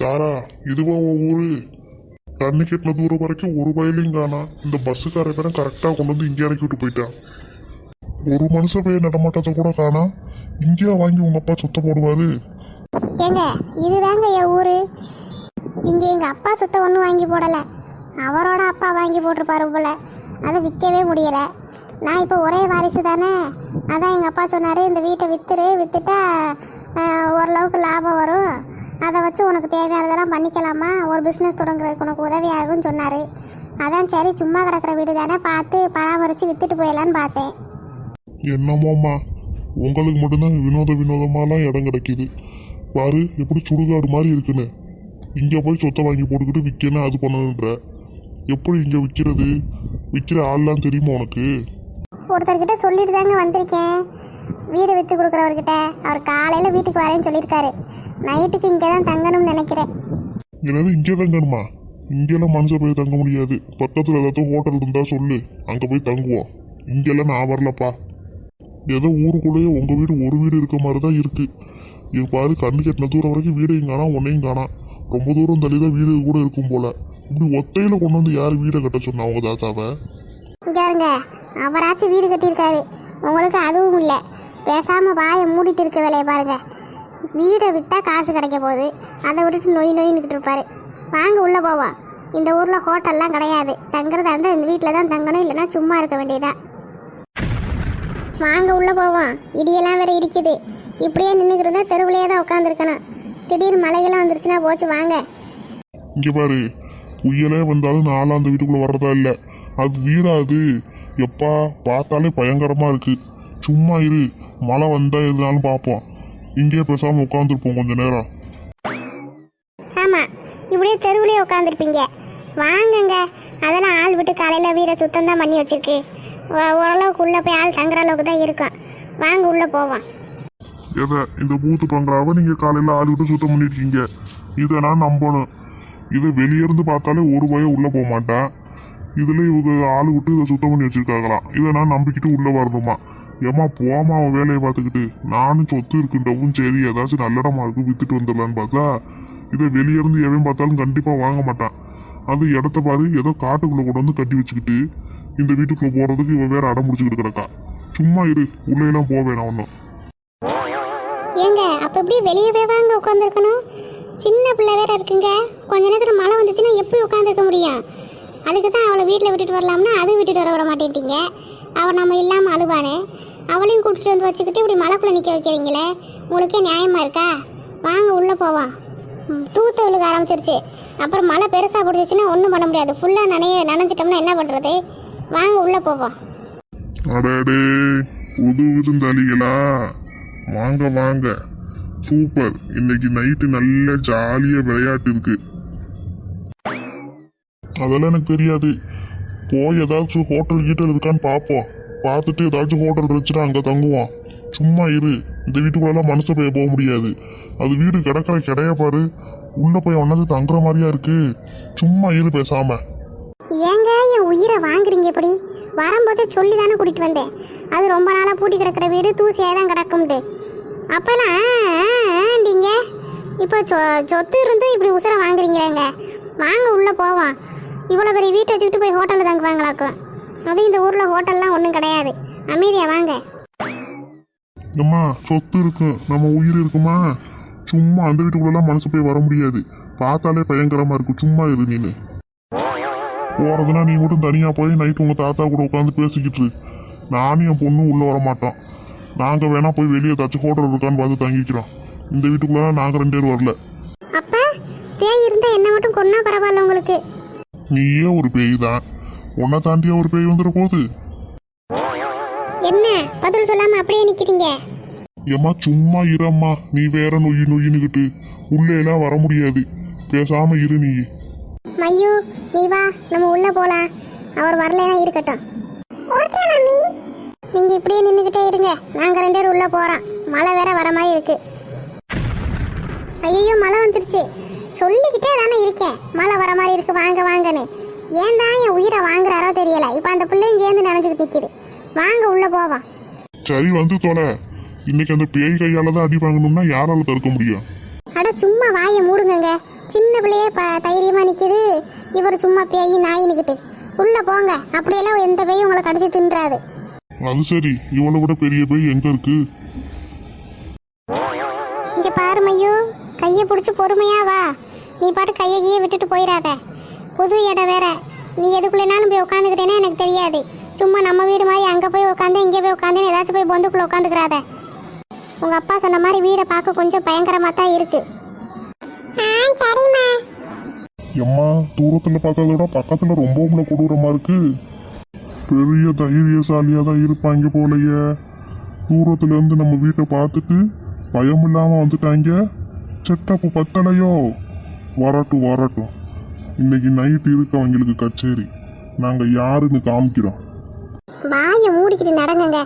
தாரா இதுவா உன் ஊரு? தண்ணி கெட்டின தூரம் வரைக்கும் ஒரு வயலையும் காணா இந்த பஸ்ஸுக்கார பேரை கரெக்டாக கொண்டு வந்து இங்கே இறக்கி விட்டு போயிட்டான் ஒரு மனுஷ போய் நடமாட்டத்தை கூட காணா இங்கேயா வாங்கி உங்க அப்பா சுத்த போடுவாரு. ஏங்க இதுதாங்க என் ஊரு. இங்க எங்க அப்பா சுத்த ஒன்றும் வாங்கி போடல. அவரோட அப்பா வாங்கி போட்டிருப்பாரு போல. அதை விற்கவே முடியல. நான் இப்போ ஒரே வாரிசு தானே? அதான் எங்கள் அப்பா சொன்னார் இந்த வீட்டை விற்றுரு விற்றுட்டா ஓரளவுக்கு லாபம் வரும். அதை வச்சு உனக்கு தேவையானதெல்லாம் பண்ணிக்கலாமா? ஒரு பிஸ்னஸ் தொடங்குறதுக்கு உனக்கு உதவி ஆகும்னு சொன்னார். அதான் சரி சும்மா கிடக்கிற வீடு தானே பார்த்து பராமரித்து விற்றுட்டு போயிடலான்னு பார்த்தேன். என்னமோம்மா உங்களுக்கு மட்டும்தான் வினோத வினோதமாலாம் இடம் கிடைக்குது. பாரு எப்படி சுடுகாடு மாதிரி இருக்குன்னு. இங்கே போய் சொத்தை வாங்கி போட்டுக்கிட்டு விற்கணும் அது பண்ணணுன்ற. எப்படி இங்கே விற்கிறது விற்கிற ஆள்லாம் தெரியுமா உனக்கு? ஒருத்தர்கிட்ட சொல்லிட்டு தாங்க வந்திருக்கேன். வீடு விற்று கொடுக்குறவர்கிட்ட. அவர் காலையில் வீட்டுக்கு வரேன்னு சொல்லியிருக்காரு. நைட்டுக்கு இங்கே தான் தங்கணும்னு நினைக்கிறேன். என்னது இங்கே தங்கணுமா? இங்கெல்லாம் மனுஷன் போய் தங்க முடியாது. பக்கத்தில் ஏதாவது ஹோட்டல் இருந்தா சொல்லு. அங்கே போய் தங்குவோம். இங்கெல்லாம் நான் வரலப்பா. ஏதோ ஊருக்குள்ளேயே உங்கள் வீடு ஒரு வீடு இருக்க மாதிரி தான் இருக்கு. இது பாரு கண்ணு கெட்டின தூரம் வரைக்கும் வீடையும் காணா உன்னையும் காணா. ரொம்ப தூரம் தள்ளி தான் வீடு கூட இருக்கும் போல. இப்படி ஒத்தையில் கொண்டு வந்து யார் வீடை கட்ட சொன்னா உங்க தாத்தாவை? இங்கே அவராச்சும் வீடு கட்டியிருக்காரு. உங்களுக்கு அதுவும் இல்லை. பேசாமல் வாயை மூடிட்டு இருக்க வேலையை பாருங்கள் வீடை விற்றா காசு கிடைக்க போகுது. அதை விட்டுட்டு நொய் நொயின்னுக்கிட்டு இருப்பாரு. வாங்க உள்ளே போவோம். இந்த ஊரில் ஹோட்டல்லாம் கிடையாது. தங்குறதா இருந்தால் இந்த வீட்டில் தான் தங்கணும். இல்லைன்னா சும்மா இருக்க வேண்டியதான் வாங்க உள்ளே போவோம். இடியெல்லாம் வேற இடிக்குது. இப்படியே நின்றுக்கிறதா இருந்தால் தெருவுலையே தான் உட்காந்துருக்கணும் திடீர்னு மழையெல்லாம் வந்துருச்சுன்னா போச்சு வாங்க. இங்கே பாரு புயலே வந்தாலும் நானும் அந்த வீட்டுக்குள்ளே வர்றதா இல்லை. அது வீடாது எப்பா பார்த்தாலே பயங்கரமாக இருக்கு. சும்மா இரு மழை வந்தா எதுனாலும் பார்ப்போம். இங்கேயே பேசாமல் உட்காந்துருப்போம் கொஞ்ச நேரம். ஆமாம் இப்படியே தெருவுலேயே உட்காந்துருப்பீங்க வாங்கங்க அதெல்லாம் ஆள் விட்டு காலையில் வீடை சுத்தம் தான் பண்ணி வச்சிருக்கு. ஓரளவுக்கு உள்ளே போய் ஆள் தங்குற அளவுக்கு தான் இருக்கும். வாங்க உள்ளே போவோம். எதை இந்த பூத்து பங்களாவை நீங்கள் காலையில் ஆள் விட்டு சுத்தம் பண்ணியிருக்கீங்க இதை நான் நம்பணும். இதை வெளியே இருந்து பார்த்தாலே ஒரு பயம் உள்ளே போக மாட்டான் இதில் இவங்க ஆள் விட்டு இதை சுத்தம் பண்ணி வச்சிருக்காங்களாம் இதை நான் நம்பிக்கிட்டு உள்ளே வரணுமா? ஏம்மா போமா அவன் வேலையை பார்த்துக்கிட்டு. நானும் சொத்து இருக்குன்றவும் சரி ஏதாச்சும் நல்ல இடமா இருக்கு வித்துட்டு வந்துடலான்னு பார்த்தா இதை வெளியே இருந்து எவன் பார்த்தாலும் கண்டிப்பாக வாங்க மாட்டான். அது இடத்த பாரு ஏதோ காட்டுக்குள்ளே கொண்டு வந்து கட்டி வச்சுக்கிட்டு இந்த வீட்டுக்குள்ளே போகிறதுக்கு இவன் வேற அடம் முடிச்சுக்கிட்டு கிடக்கா. சும்மா இரு உள்ளேலாம் போக வேணாம் ஒன்றும் ஏங்க அப்போ எப்படி வெளியவே வாங்க உட்காந்துருக்கணும் சின்ன பிள்ளை வேற இருக்குங்க. கொஞ்ச நேரத்தில் மழை வந்துச்சுன்னா எப்படி உட்காந்துருக்க முடியும்? அதுக்கு தான் அவளை வீட்டில் விட்டுட்டு வரலாம்னா அதுவும் விட்டுட்டு வர விட மாட்டேன்ட்டீங்க. அவள் நம்ம இல்லாமல் அழுவானே. அவளையும் கூட்டிட்டு வந்து வச்சுக்கிட்டு இப்படி மழைக்குள்ளே நிற்க வைக்கிறீங்களே? உங்களுக்கே நியாயமாக இருக்கா? வாங்க உள்ளே போவோம் தூத்த விழுக ஆரம்பிச்சிருச்சு. அப்புறம் மழை பெருசாக பிடிச்சிச்சுன்னா ஒன்றும் பண்ண முடியாது. ஃபுல்லாக நனைய நனைஞ்சிட்டோம்னா என்ன பண்ணுறது வாங்க உள்ளே போவோம் அடடே புது விருந்தாளிகளா? வாங்க வாங்க. சூப்பர் இன்னைக்கு நைட்டு நல்ல ஜாலியாக விளையாட்டு இருக்குது அதெல்லாம் எனக்கு தெரியாது போய் ஏதாச்சும் ஹோட்டல் கீட்டல் இருக்கான்னு பார்ப்போம் பார்த்துட்டு ஏதாச்சும் ஹோட்டல் இருந்துச்சுன்னா அங்கே தங்குவோம் சும்மா இரு இந்த வீட்டுக்குள்ளெல்லாம் மனுஷ போய் போக முடியாது அது வீடு கிடக்கிற கிடையா பாரு உள்ள போய் ஒன்னது தங்குற மாதிரியா இருக்கு சும்மா இரு பேசாம ஏங்க என் உயிரை வாங்குறீங்க இப்படி வரும்போது சொல்லி தானே கூட்டிட்டு வந்தேன் அது ரொம்ப நாளாக பூட்டி கிடக்கிற வீடு தூசியாக தான் கிடக்கும்ட்டு அப்போனா நீங்கள் இப்போ சொ சொத்து இருந்தும் இப்படி உசுரை வாங்குறீங்களேங்க வாங்க உள்ளே போவோம் இவ்வளோ பெரிய வீட்டை வச்சுக்கிட்டு போய் ஹோட்டலில் தங்குவாங்களாக்கும்? அதுவும் இந்த ஊரில் ஹோட்டல்லாம் ஒன்றும் கிடையாது. அமைதியா வாங்க. அம்மா சொத்து இருக்கு. நம்ம உயிர் இருக்குமா? சும்மா அந்த வீட்டுக்குள்ளெல்லாம் மனசு போய் வர முடியாது. பார்த்தாலே பயங்கரமா இருக்கு. சும்மா இரு நீனு. போறதுன்னா நீ மட்டும் தனியா போய் நைட் உங்க தாத்தா கூட உட்காந்து பேசிக்கிட்டு இரு. நானும் என் பொண்ணும் உள்ள வர மாட்டோம். நாங்க வேணா போய் வெளியே ஏதாச்சும் ஹோட்டல் இருக்கான்னு பார்த்து தங்கிக்கிறோம். இந்த வீட்டுக்குள்ள நாங்க ரெண்டு பேரும் வரல. அப்போ பேய் இருந்தால் என்ன மட்டும் கொன்னா பரவாயில்ல உங்களுக்கு. நீயே ஒரு பேய் தான் உன்னை தாண்டியா ஒரு பேய் வந்துட போகுது? என்ன? பதில் சொல்லாமல் அப்படியே நிற்கிறீங்க ஏம்மா சும்மா இரம்மா. நீ வேற நொய்யு நொய்யினுக்கிட்டு உள்ளே எல்லாம் வர முடியாது. பேசாம இரு நீ. மையூ நீ வா. நம்ம உள்ள போலாம். அவர் வரலைன்னா இருக்கட்டும். Okay mummy. நீங்க இப்படியே நின்றுக்கிட்டே இருங்க. நாங்க ரெண்டு பேரும் உள்ள போறோம். மழை வேற வர மாதிரி இருக்கு. ஐயோ மழை வந்துருச்சு. சொல்லிக்கிட்டே தானே இருக்கேன். மழை வர மாதிரி இருக்கு வாங்க வாங்கன்னு. ஏன் தான் என் உயிரை வாங்குறாரோ தெரியல. இப்போ அந்த பிள்ளையும் சேர்ந்து நினைஞ்சிட்டு நிற்கிது வாங்க உள்ள போவோம் சரி வந்து தொலை. இன்னைக்கு அந்த பேய் கையால தான் அடி வாங்கணும்னா யாரால தடுக்க முடியும்? அட சும்மா வாயை மூடுங்கங்க. சின்ன பிள்ளையே ப தைரியமா நிக்குது. இவர் சும்மா பேய் நாயின்னுக்கிட்டு உள்ள போங்க. அப்படியெல்லாம் எந்த பேயும் உங்களை கடிச்சு தின்றாது. அது சரி. இவளை விட பெரிய போய் எங்க இருக்கு? இங்க பாரு மையு. கையை பிடிச்சி பொறுமையா வா. நீ பாட்டு கையை கீழே விட்டுட்டு போயிடாத புது இடம் வேற. நீ எதுக்குள்ளேனாலும் போய் உட்காந்துக்கிட்டேன்னா எனக்கு தெரியாது. சும்மா நம்ம வீடு மாதிரி அங்கே போய் உட்காந்து இங்கே போய் உட்காந்து ஏதாச்சும் போய் பொந்துக்குள்ள உட்காந்துக்கிறாத உங்க அப்பா சொன்ன மாதிரி வீடை பார்க்க கொஞ்சம் பயங்கரமா தான் இருக்கு. சரிம்மா. எம்மா தூரத்துல பார்த்ததை விட பக்கத்துல ரொம்ப கொடூரமா இருக்கு. பெரிய தைரியசாலியா தான் இருப்பாங்க போலயே. தூரத்துல இருந்து நம்ம வீட்டை பார்த்துட்டு பயம் இல்லாம வந்துட்டாங்க. செட்டப்பு பத்தலையோ? வரட்டும் வரட்டும். இன்னைக்கு நைட் இருக்கு அவங்களுக்கு கச்சேரி. நாங்க யாருன்னு காமிக்கிறோம். வாயை மூடிக்கிட்டு நடங்குங்க.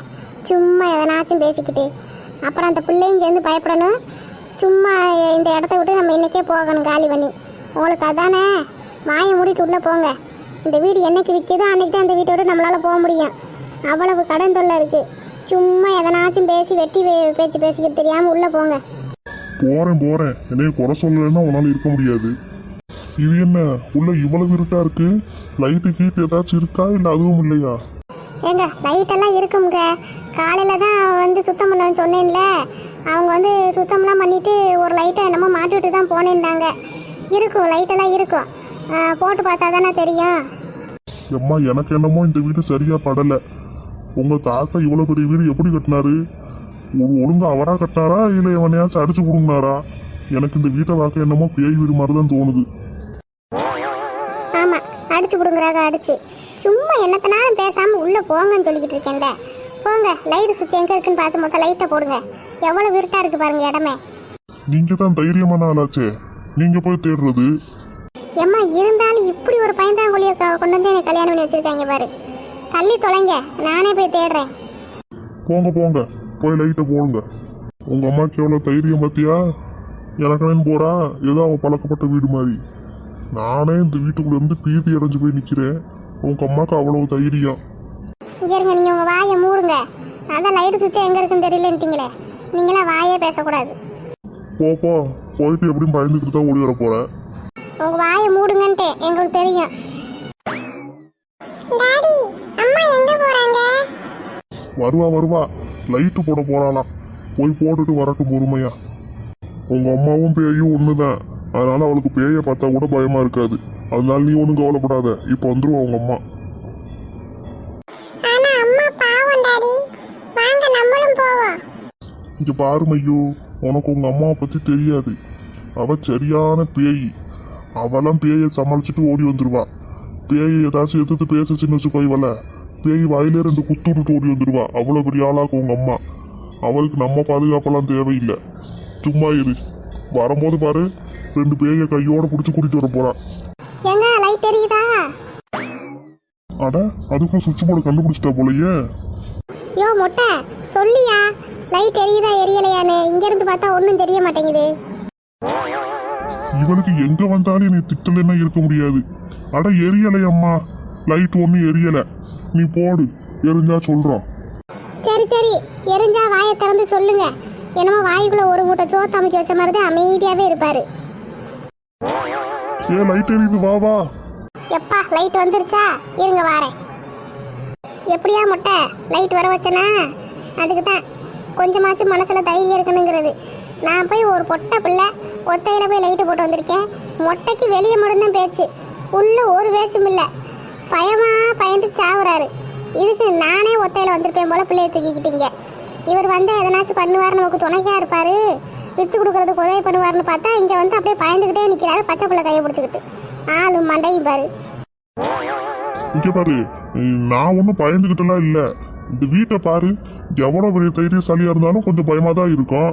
சும்மா எதனாச்சும் பேசிக்கிட்டு. அப்புறம் அந்த பிள்ளையும் சேர்ந்து பயப்படணும். சும்மா இந்த இடத்த விட்டு நம்ம இன்னைக்கே போகணும் காலி பண்ணி. உங்களுக்கு அதானே? வாயை மூடிட்டு உள்ளே போங்க. இந்த வீடு என்னைக்கு விற்கிதோ அன்னைக்கு தான் அந்த வீட்டை விட்டு நம்மளால் போக முடியும். அவ்வளவு கடன் தொல்லை இருக்குது சும்மா எதனாச்சும் பேசி வெட்டி பேச்சு பேசிக்கிட்டு தெரியாமல் உள்ளே போங்க. போறேன் போறேன். என்னைய குறை சொல்லலைன்னா உன்னால இருக்க முடியாது. இது என்ன? உள்ள இவ்வளவு இருட்டா இருக்கு? லைட்டு கீட்டு ஏதாச்சும் இருக்கா இல்ல அதுவும் இல்லையா? ஏங்க லைட்டெல்லாம் இருக்குங்க காலையில் தான் வந்து சுத்தம் பண்ண சொன்னேன்ல. அவங்க வந்து சுத்தம்லாம் பண்ணிட்டு ஒரு லைட்டை என்னமோ மாட்டிவிட்டு தான் போனேன்னாங்க. இருக்கும் லைட்டெல்லாம் இருக்கும். போட்டு பார்த்தா தானே தெரியும். எம்மா எனக்கு என்னமோ இந்த வீடு சரியா படல. உங்க தாத்தா இவ்வளவு பெரிய வீடு எப்படி கட்டினாரு? ஒழுங்கா அவரா கட்டினாரா இல்ல எவனையாச்சும் அடிச்சு கொடுங்கினாரா எனக்கு இந்த வீட்டை பார்க்க என்னமோ பேய் வீடு மாதிரி தான் தோணுது. ஆமாம் அடிச்சு பிடுங்குறாங்க அடிச்சு. சும்மா என்னத்தனாலும் பேசாமல் உள்ளே போங்கன்னு சொல்லிக்கிட்டு இருக்கேன்ல. போங்க லைட் சுவிட்ச் எங்கே இருக்குன்னு பார்த்து மொத்தம் லைட்டை போடுங்க. எவ்வளோ இருட்டாக இருக்குது பாருங்க இடமே. நீங்க தான் தைரியமான ஆளாச்சே. நீங்க போய் தேடுறது. ஏம்மா இருந்தாலும் இப்படி ஒரு பயந்தாங்கொழியை கொண்டு வந்து எனக்கு கல்யாணம் பண்ணி வச்சிருக்காங்க பாரு. தள்ளி தொலைங்க நானே போய் தேடுறேன். போங்க போங்க. போய் லைட்டை போடுங்க. உங்க அம்மாக்கு எவ்வளவு தைரியம் பார்த்தியா எனக்குன்னு போறா ஏதோ அவ பழக்கப்பட்ட வீடு மாதிரி. நானே இந்த வீட்டுக்குள்ள இருந்து பீதி அடைஞ்சு போய் நிக்கிறேன். உங்க அம்மாக்கு அவ்வளவு தைரியம். இருங்க நீங்கள் உங்கள் வாயை மூடுங்க. அதான் லைட் சுவிட்ச் எங்கே இருக்குன்னு தெரியலன்ட்டீங்களே. நீங்களாம் வாயே பேசக்கூடாது. போ போ. போயிட்டு எப்படியும் பயந்துக்கிட்டு தான் ஓடி வர போற உங்கள் வாயை மூடுங்கன்ட்டு எங்களுக்கு தெரியும். டாடி அம்மா எங்கே போகிறாங்க வருவா வருவா. லைட்டு போட போறாளாம். போய் போட்டுட்டு வரட்டும் பொறுமையா. உங்க அம்மாவும் பேயும் ஒண்ணுதான். அதனால அவளுக்கு பேயை பார்த்தா கூட பயமா இருக்காது. அதனால நீ ஒன்றும் கவலைப்படாத. இப்போ வந்துருவா உங்க அம்மா. இங்க பாரு மையோ உனக்கு உங்க அம்மாவை பத்தி தெரியாது. அவ சரியான பேய். அவெல்லாம் பேயை சமாளிச்சுட்டு ஓடி வந்துருவா. பேயை ஏதாச்சும் எதிர்த்து பேசுச்சுன்னு வச்சுக்கோ இவள. பேய் வாயில ரெண்டு குத்து விட்டுட்டு ஓடி வந்துருவா அவ்வளவு பெரிய ஆளாக்கும் உங்க அம்மா. அவளுக்கு நம்ம பாதுகாப்பெல்லாம் தேவையில்லை. சும்மா இரு. வரும்போது பாரு ரெண்டு பேயை கையோட பிடிச்சி கூட்டிட்டு வர போறா. எங்க லைட் எரியுதா? அட அதுக்குள்ள சுவிட்ச் போர்டு கண்டுபிடிச்சிட்டா போலயே. யோ மொட்டை சொல்லியா? லைட் எரியுதா எரியலையான்னு. இங்கேருந்து பார்த்தா ஒன்றும் தெரிய மாட்டேங்குது. இவளுக்கு எங்க வந்தாலும் நீ திட்டலைன்னா இருக்க முடியாது. அட எரியலை அம்மா. லைட் ஒன்றும் எரியல. நீ போடு. எரிஞ்சா சொல்றோம் சரி சரி. எரிஞ்சா வாயை திறந்து சொல்லுங்க. என்னமோ வாய்க்குள்ள ஒரு மூட்டை சோத்து அமைக்க வச்ச மாதிரி தான் அமைதியாவே இருப்பாரு. ஏ லைட் எரியுது? வா வா. எப்பா லைட் வந்துருச்சா? இருங்க வாரேன். எப்படியா மொட்டை? லைட் வர வச்சனா? அதுக்கு தான் கொஞ்சமாச்சும் மனசுல தைரியம் இருக்கணுங்கிறது. நான் போய் ஒரு பொட்டை பிள்ளை ஒத்தையில போய் லைட்டு போட்டு வந்திருக்கேன். மொட்டைக்கு வெளியே மட்டும்தான் பேச்சு. உள்ள ஒரு பேச்சும் இல்லை. பயமா பயந்து சாவுறாரு. இதுக்கு நானே ஒத்தையில வந்திருப்பேன் போல பிள்ளைய தூக்கிக்கிட்டீங்க. இவர் வந்து எதனாச்சும் பண்ணுவார் நமக்கு துணைக்கா இருப்பாரு. வித்து கொடுக்கறதுக்கு உதவி பண்ணுவாருன்னு பார்த்தா இங்க வந்து அப்படியே பயந்துக்கிட்டே நிக்கிறாரு பச்சை பிள்ளை கையை பிடிச்சிக்கிட்டு. ஆளு மண்டையும் பாரு. இங்க பாரு நான் ஒன்றும் பயந்துகிட்டலாம் இல்ல. இந்த வீட்டை பாரு எவ்வளவு பெரிய தைரியசாலியா இருந்தாலும் கொஞ்சம் பயமா தான் இருக்கும்.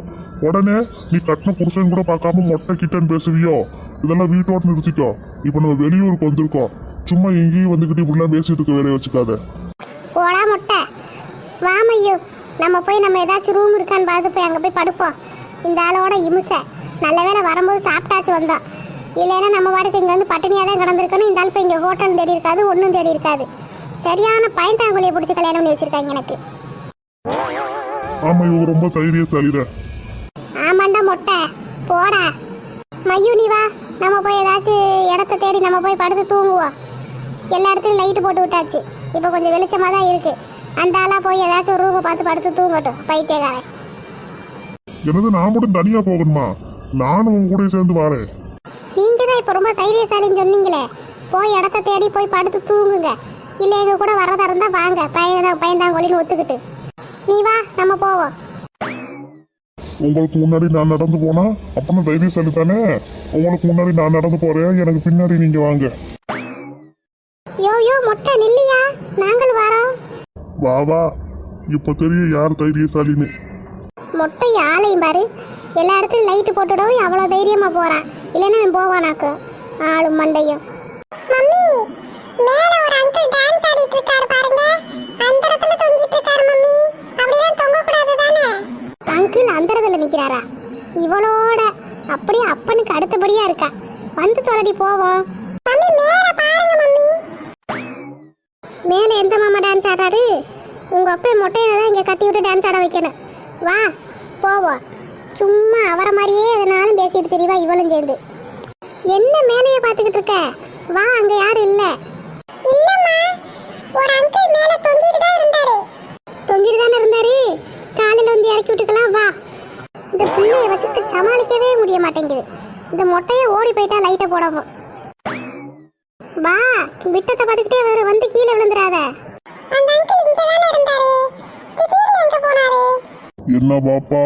உடனே நீ கட்டின புருஷன் கூட பார்க்காம மொட்டை கிட்டன்னு பேசுவியோ? இதெல்லாம் வீட்டோட நிறுத்திக்கோ இப்போ நம்ம வெளியூருக்கு வந்திருக்கோம். சும்மா எங்கேயும் வந்துக்கிட்டு இப்படிலாம் பேசிட்டு இருக்க வேலையை வச்சுக்காத. போடா முட்டை. வாமையோ நம்ம போய் நம்ம ஏதாச்சும் ரூம் இருக்கான்னு பார்த்து போய் அங்கே போய் படுப்போம். இந்த ஆளோட இமுசை. நல்ல வேளை வரும்போது சாப்பிட்டாச்சு வந்தோம் இல்லைன்னா நம்ம வாடகை இங்கே வந்து பட்டினியாக தான் கிடந்திருக்கணும். இந்த ஆள் இப்போ இங்கே ஹோட்டல் தேடி இருக்காது ஒன்றும் தேடி இருக்காது. சரியான பயந்தாங்குழியை பிடிச்சி கல்யாணம் பண்ணி வச்சிருக்காங்க எனக்கு. ஆமா இவங்க ரொம்ப தைரியசாலிதான் ஆமாண்டா மொட்டை. போடா. மையூ நீ வா. நம்ம போய் ஏதாச்சும் இடத்த தேடி நம்ம போய் படுத்து தூங்குவோம். எல்லா இடத்துலையும் லைட்டு போட்டு விட்டாச்சு. இப்போ கொஞ்சம் வெளிச்சமாக தான் இருக்கு. அந்த ஆளாக போய் ஏதாச்சும் ரூமை பார்த்து படுத்து தூங்கட்டும். பைத்தியக்காரன். எனது நான் மட்டும் தனியா போகணுமா? நானும் உங்க கூட சேர்ந்து வரேன். நீங்க தான் இப்போ ரொம்ப தைரியசாலின்னு சொன்னீங்களே. போய் இடத்த தேடி போய் படுத்து தூங்குங்க. இல்லை எங்க கூட வரதா இருந்தா வாங்க. பையன் பயந்தாங்கொழின்னு ஒத்துக்கிட்டு. நீ வா நம்ம போவோம். உங்களுக்கு முன்னாடி நான் நடந்து போனா அப்பனா தைரியசாலி தானே? உங்களுக்கு முன்னாடி நான் நடந்து போறேன். எனக்கு பின்னாடி நீங்க வாங்க. யோ யோ மொட்டை நில்லையா? நாங்கள் வரோம். வா வா. இப்ப தெரியும் யார் தைரியசாலின்னு. மொட்டை ஆளையும் பாரு. எல்லா இடத்துலையும் லைட்டு போட்டுடவும் அவ்வளோ தைரியமா போறான். இல்லைன்னா அவன் போவானாக்கு ஆளும் மண்டையும். மம்மி மேல ஒரு அங்கிள் டான்ஸ் ஆடிட்டு இருக்காரு பாருங்க. அந்த இடத்துல தொங்கிட்டு இருக்காரு மம்மி. அப்படிலாம் தொங்க கூடாது தானே அங்கிள் அந்த இடத்துல நிக்கிறாரா? இவளோட அப்படியே அப்பனுக்கு அடுத்தபடியா இருக்கா? வந்து சொல்லடி போவோம் மம்மி மேல பாருங்க மம்மி மேல எந்த மாமா டான்ஸ் ஆடுறாரு உங்க அப்பா மொட்டையில தான் இங்க கட்டி விட்டு டான்ஸ் ஆட வைக்கணும். வா போவோம் சும்மா அவரை மாதிரியே எதனாலும் பேசிட்டு தெரியவா இவளும் சேர்ந்து. என்ன மேலேயே பார்த்துக்கிட்டு இருக்க? வா அங்க யாரும் இல்ல. இல்லம்மா ஒரு அங்கிள் மேல தொங்கிட்டு தான் இருந்தாரு. தொங்கிட்டு தானே இருந்தாரு? காலையில வந்து இறக்கி விட்டுக்கலாம் வா. இந்த புள்ளைய வச்சுட்டு சமாளிக்கவே முடிய மாட்டேங்குது. இந்த மொட்டையை ஓடி போயிட்டா லைட்டை போடவும் வா விட்டத்தை பார்த்துக்கிட்டே வந்து கீழே விழுந்துடாத அந்த அங்கிள் இங்க தானே இருந்தாரு? என்ன பாப்பா?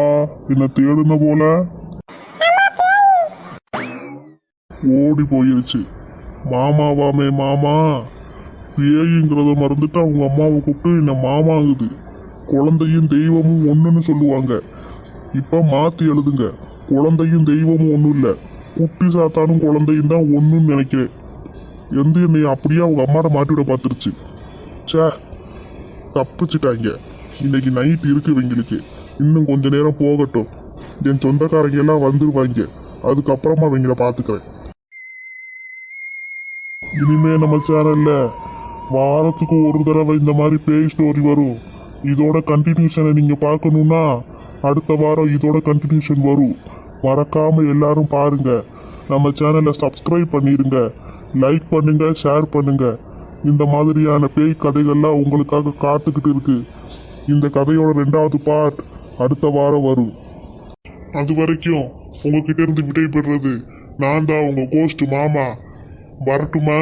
என்ன தேடுன போல? ஓடி போயிருச்சு. மாமாவாமே மாமா. பேய்ங்கிறத மறந்துட்டு அவங்க அம்மாவை கூப்பிட்டு என்ன மாமாகுது குழந்தையும் தெய்வமும் ஒண்ணுன்னு சொல்லுவாங்க. இப்போ மாற்றி எழுதுங்க. குழந்தையும் தெய்வமும் ஒண்ணும் இல்லை. குட்டி சாத்தானும் குழந்தையும் தான் ஒண்ணுன்னு நினைக்கிறேன். எந்த என்னை அப்படியே அவங்க அம்மாட்ட மாட்டிவிட பார்த்துருச்சு. ச்சே தப்பிச்சிட்டாங்க. இன்னைக்கு நைட் இருக்கு இவங்களுக்கு. இன்னும் கொஞ்ச நேரம் போகட்டும். என் சொந்தக்காரங்க எல்லாம் வந்துருவாங்க. அதுக்கப்புறமா அவங்கள பார்த்துக்கிறேன் இனிமே நம்ம சேனல்ல வாரத்துக்கு ஒரு தடவை இந்த மாதிரி பேய் ஸ்டோரி வரும். இதோட கண்டினியூஷனை நீங்க பார்க்கணும்னா அடுத்த வாரம் இதோட கண்டினியூஷன் வரும். மறக்காம எல்லாரும் பாருங்க. நம்ம சேனலை சப்ஸ்கிரைப் பண்ணிருங்க. லைக் பண்ணுங்க ஷேர் பண்ணுங்க. இந்த மாதிரியான பேய் கதைகள்லாம் உங்களுக்காக காத்துக்கிட்டு இருக்கு. இந்த கதையோட ரெண்டாவது பார்ட் அடுத்த வாரம் வரும். அது வரைக்கும் உங்ககிட்ட இருந்து விடை பெறுறது நான் தான் உங்க கோஸ்ட் மாமா. வரட்டுமா?